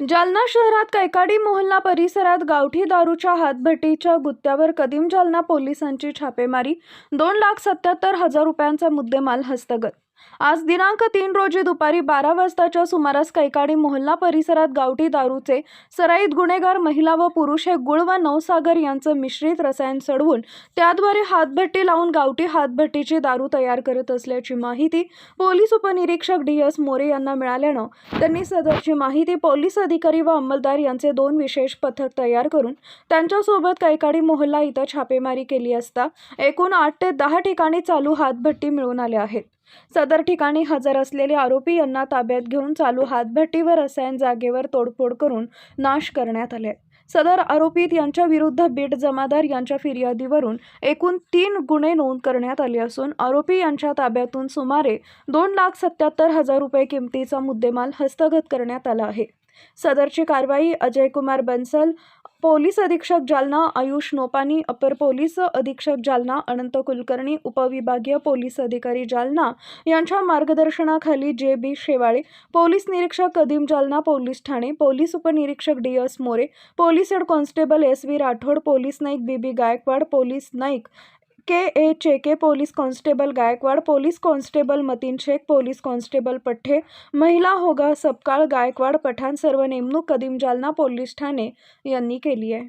जालना शहरात कैकाडी मोहल्ला परिसरात गावठी दारूच्या हातभट्टीच्या गुत्त्यावर कदीम जालना पोलिसांची छापेमारी दोन लाख सत्याहत्तर हजार रुपयांचा मुद्देमाल हस्तगत आज दिनांक तीन रोजी दुपारी बारा वाजताच्या सुमारास कैकाडी मोहल्ला परिसरात गावठी दारूचे सराईत गुन्हेगार महिला व पुरुष हे गुळ व नवसागर यांचं मिश्रित रसायन सडवून त्याद्वारे हातभट्टी लावून गावठी हातभट्टीची दारू तयार करत असल्याची माहिती पोलीस उपनिरीक्षक डी एस मोरे यांना मिळाल्यानं त्यांनी सदरची माहिती पोलीस अधिकारी व अंमलदार यांचे दोन विशेष पथक तयार करून त्यांच्यासोबत कैकाडी मोहल्ला इथं छापेमारी केली असता एकूण आठ ते दहा ठिकाणी चालू हातभट्टी मिळून आल्या आहेत. सदर ठिकाणी हजर असलेले आरोपी यांना ताब्यात घेऊन चालू हातभट्टी व रसायन जागेवर तोडफोड करून नाश करण्यात आले. सदर आरोपीत यांच्या विरुद्ध बीट जमादार यांच्या फिर्यादीवरून एकूण तीन गुन्हे नोंद करण्यात आले असून आरोपी यांच्या ताब्यातून सुमारे दोन लाख सत्याहत्तर हजार रुपये किमतीचा मुद्देमाल हस्तगत करण्यात आला आहे. सदरची कारवाई अजय कुमार बन्सल पोलीस अधीक्षक जालना आयुष नोपानी अपर पोलीस अधीक्षक जालना अनंत कुलकर्णी उपविभागीय पोलीस अधिकारी जालना यांच्या मार्गदर्शनाखाली जे बी शेवाळे पोलीस निरीक्षक कदीम जालना पोलीस ठाणे पोलीस उपनिरीक्षक D S More police head constable S V Rathod police Naik B B Gaikwad police Naik K. A. Cheke police constable Gaikwad police constable Matin Shaikh police constable Pathe महिला होगा सपकाळ गायकवाड पठाण सर्व नेमणूक कदीम जालना पोलीस ठाणे यांनी केली आहे.